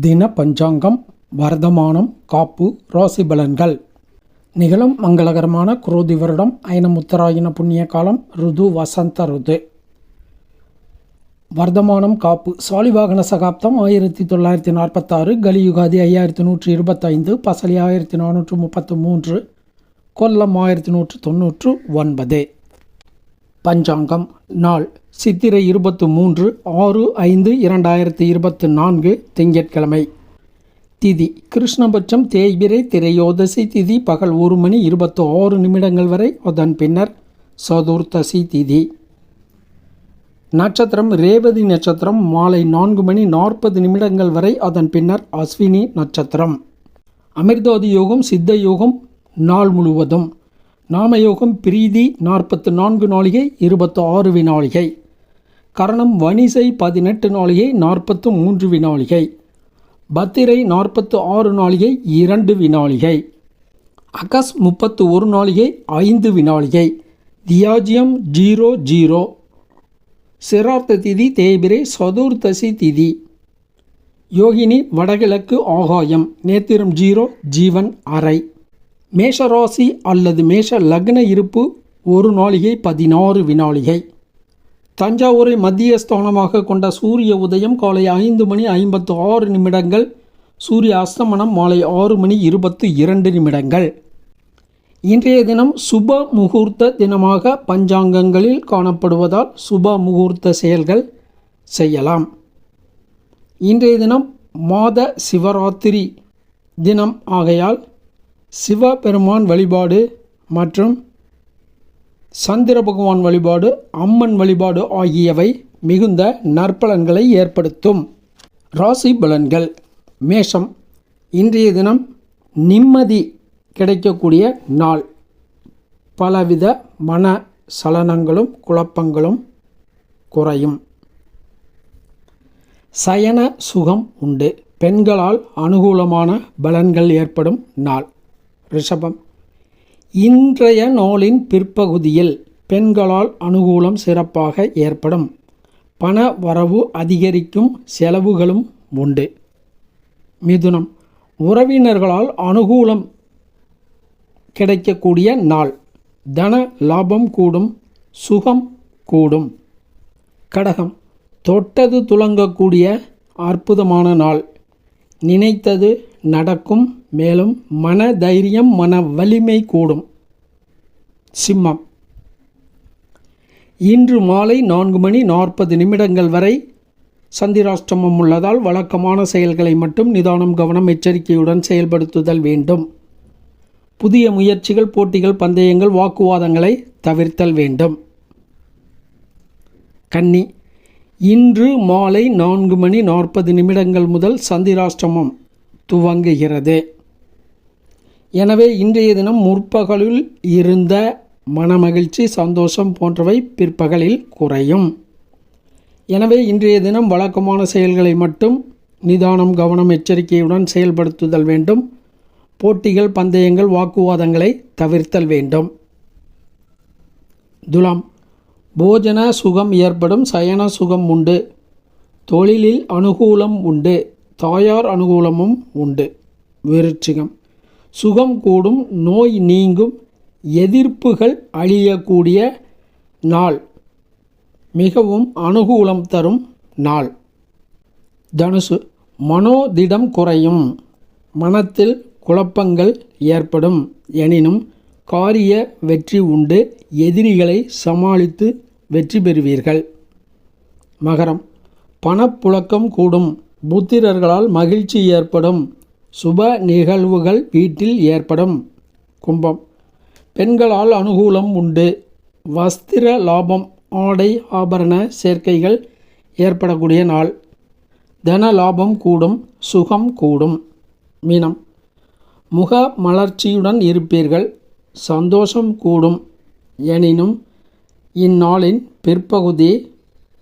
தின பஞ்சாங்கம் வர்த்தமானம் காப்பு ராசி பலன்கள். நிகழும் மங்களகரமான குரோதி வருடம் ஐனமுத்தராயின புண்ணிய காலம் ருது வசந்த ருது. வர்த்தமானம் காப்பு சாலிவாகன சகாப்தம் ஆயிரத்தி தொள்ளாயிரத்தி நாற்பத்தாறு கலியுகாதி ஐயாயிரத்தி நூற்றி இருபத்தைந்து பசலி ஆயிரத்தி நானூற்று முப்பத்து மூன்று கொல்லம் ஆயிரத்தி நூற்று தொண்ணூற்று ஒன்பது. பஞ்சாங்கம். நாள் சித்திரை இருபத்து மூன்று ஆறு ஐந்து இரண்டாயிரத்தி இருபத்து நான்கு திங்கட்கிழமை. திதி கிருஷ்ணபட்சம் தேய்பிரை திரையோதசி திதி பகல் ஒரு மணி இருபத்து ஆறு நிமிடங்கள் வரை அதன் பின்னர் சதுர்த்தசி திதி. நட்சத்திரம் ரேவதி நட்சத்திரம் மாலை நான்கு மணி நாற்பது நிமிடங்கள் வரை அதன் பின்னர் அஸ்வினி நட்சத்திரம். அமிர்தோதி யோகம் சித்த யோகம் நாள் முழுவதும். நாமயோகம் பிரீதி நாற்பத்து நான்கு நாளிகை இருபத்து ஆறு வினாளிகை கரணம் வணிசை பதினெட்டு நாளிகை நாற்பத்து மூன்று வினாளிகை பத்திரை நாற்பத்து ஆறு நாளிகை இரண்டு வினாளிகை அகஸ் முப்பத்து ஒரு நாளிகை ஐந்து வினாளிகை தியாஜியம் ஜீரோ ஜீரோ. சிரார்த்த திதி தேய்பிரை சதுர்த்தசி திதி. யோகினி வடகிழக்கு ஆகாயம் நேத்திரம் ஜீரோ ஜீவன் அறை. மேஷராசி அல்லது மேஷ லக்ன இருப்பு ஒரு நாளிகை பதினாறு வினாளிகை. தஞ்சாவூரை மத்திய ஸ்தானமாக கொண்ட சூரிய உதயம் காலை ஐந்து மணி ஐம்பத்து ஆறு நிமிடங்கள் சூரிய அஸ்தமனம் மாலை ஆறு மணி இருபத்து இரண்டு நிமிடங்கள். இன்றைய தினம் சுப முகூர்த்த தினமாக பஞ்சாங்கங்களில் காணப்படுவதால் சுப முகூர்த்த செயல்கள் செய்யலாம். இன்றைய தினம் மாத சிவராத்திரி தினம் ஆகையால் சிவபெருமான் வழிபாடு மற்றும் சந்திர பகவான் வழிபாடு அம்மன் வழிபாடு ஆகியவை மிகுந்த நற்பலன்களை ஏற்படுத்தும். ராசி பலன்கள். மேஷம். இன்றைய தினம் நிம்மதி கிடைக்கக்கூடிய நாள். பலவித மன சலனங்களும் குழப்பங்களும் குறையும். சயன சுகம் உண்டு. பெண்களால் அனுகூலமான பலன்கள் ஏற்படும் நாள். ரிஷபம். இன்றைய நாளின் பிற்பகுதியில் பெண்களால் அனுகூலம் சிறப்பாக ஏற்படும். பண வரவு அதிகரிக்கும் செலவுகளும் உண்டு. மிதுனம். உறவினர்களால் அனுகூலம் கிடைக்கக்கூடிய நாள். தன லாபம் கூடும் சுகம் கூடும். கடகம். தொட்டது துலங்கக்கூடிய அற்புதமான நாள். நினைத்தது நடக்கும் மேலும் மன தைரியம் மன வலிமை கூடும். சிம்மம். இன்று மாலை நான்கு மணி நாற்பது நிமிடங்கள் வரை சந்திராஷ்டமம் உள்ளதால் வழக்கமான செயல்களை மட்டும் நிதானம் கவனம் எச்சரிக்கையுடன் செயல்படுத்துதல் வேண்டும். புதிய முயற்சிகள் போட்டிகள் பந்தயங்கள் வாக்குவாதங்களை தவிர்த்தல் வேண்டும். கன்னி. இன்று மாலை நான்கு மணி நாற்பது நிமிடங்கள் முதல் சந்திராஷ்டமம் துவங்குகிறது. எனவே இன்றைய தினம் முற்பகலில் இருந்த மனமகிழ்ச்சி சந்தோஷம் போன்றவை பிற்பகலில் குறையும். எனவே இன்றைய தினம் வழக்கமான செயல்களை மட்டும் நிதானம் கவனம் எச்சரிக்கையுடன் செயல்படுத்துதல் வேண்டும். போட்டிகள் பந்தயங்கள் வாக்குவாதங்களை தவிர்த்தல் வேண்டும். துலாம் போஜன சுகம் ஏற்படும் சயன சுகம் உண்டு. தொழிலில் அனுகூலம் உண்டு தாயார் அனுகூலமும் உண்டு. விருச்சிகம். சுகம் கூடும் நோய் நீங்கும் எதிர்ப்புகள் அழியக்கூடிய நாள். மிகவும் அனுகூலம் தரும் நாள். தனுசு மனோதிடம் குறையும். மனத்தில் குழப்பங்கள் ஏற்படும். எனினும் காரிய வெற்றி உண்டு. எதிரிகளை சமாளித்து வெற்றி பெறுவீர்கள். மகரம் பணப்புழக்கம் கூடும். புத்திரர்களால் மகிழ்ச்சி ஏற்படும். சுப நிகழ்வுகள் வீட்டில் ஏற்படும். கும்பம். பெண்களால் அனுகூலம் உண்டு. வஸ்திர லாபம் ஆடை ஆபரண சேர்க்கைகள் ஏற்படக்கூடிய நாள். தன லாபம் கூடும் சுகம் கூடும். மீனம். முக மலர்ச்சியுடன் இருப்பீர்கள். சந்தோஷம் கூடும். எனினும் இந்நாளின் பிற்பகுதி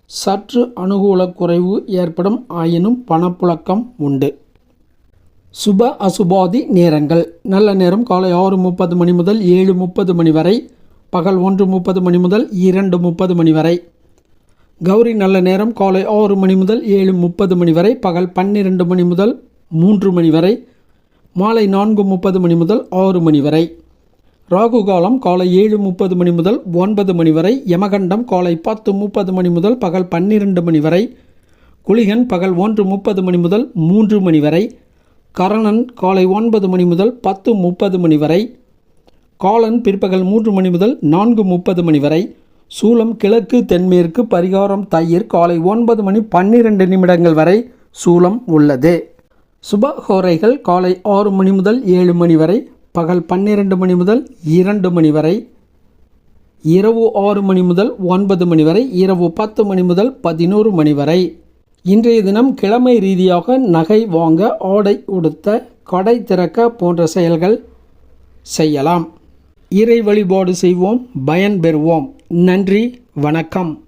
சற்று அனுகூல குறைவு ஏற்படும். ஆயினும் பணப்புழக்கம் உண்டு. சுப அசுபாதி நேரங்கள். நல்ல நேரம் காலை ஆறு முப்பது மணி முதல் ஏழு முப்பது மணி வரை பகல் ஒன்று முப்பது மணி முதல் இரண்டு முப்பது மணி வரை. கௌரி நல்ல நேரம் காலை ஆறு மணி முதல் ஏழு முப்பது மணி வரை பகல் பன்னிரெண்டு மணி முதல் மூன்று மணி வரை மாலை நான்கு முப்பது மணி முதல் ஆறு மணி வரை. ராகு காலம் காலை ஏழு முப்பது மணி முதல் ஒன்பது மணி வரை யமகண்டம் காலை பத்து முப்பது மணி முதல் பகல் பன்னிரெண்டு மணி வரை குளிகன் பகல் ஒன்று முப்பது மணி முதல் மூன்று மணி வரை கரணன் காலை ஒன்பது மணி முதல் பத்து முப்பது மணி வரை காலன் பிற்பகல் மூன்று மணி முதல் நான்கு முப்பது மணி வரை சூலம் கிழக்கு தென்மேற்கு பரிகாரம் தயிர் காலை ஒன்பது மணி பன்னிரெண்டு நிமிடங்கள் வரை சூலம் உள்ளது. சுபஹோரைகள் காலை ஆறு மணி முதல் ஏழு மணி வரை பகல் பன்னிரெண்டு மணி முதல் இரண்டு மணி வரை இரவு ஆறு மணி முதல் ஒன்பது மணி வரை இரவு பத்து மணி முதல் பதினோரு மணி வரை. இன்றைய தினம் கிழமை ரீதியாக நகை வாங்க ஆடை உடுத்த கடை திறக்க போன்ற செயல்கள் செய்யலாம். இறை வழிபாடு செய்வோம் பயன் பெறுவோம். நன்றி வணக்கம்.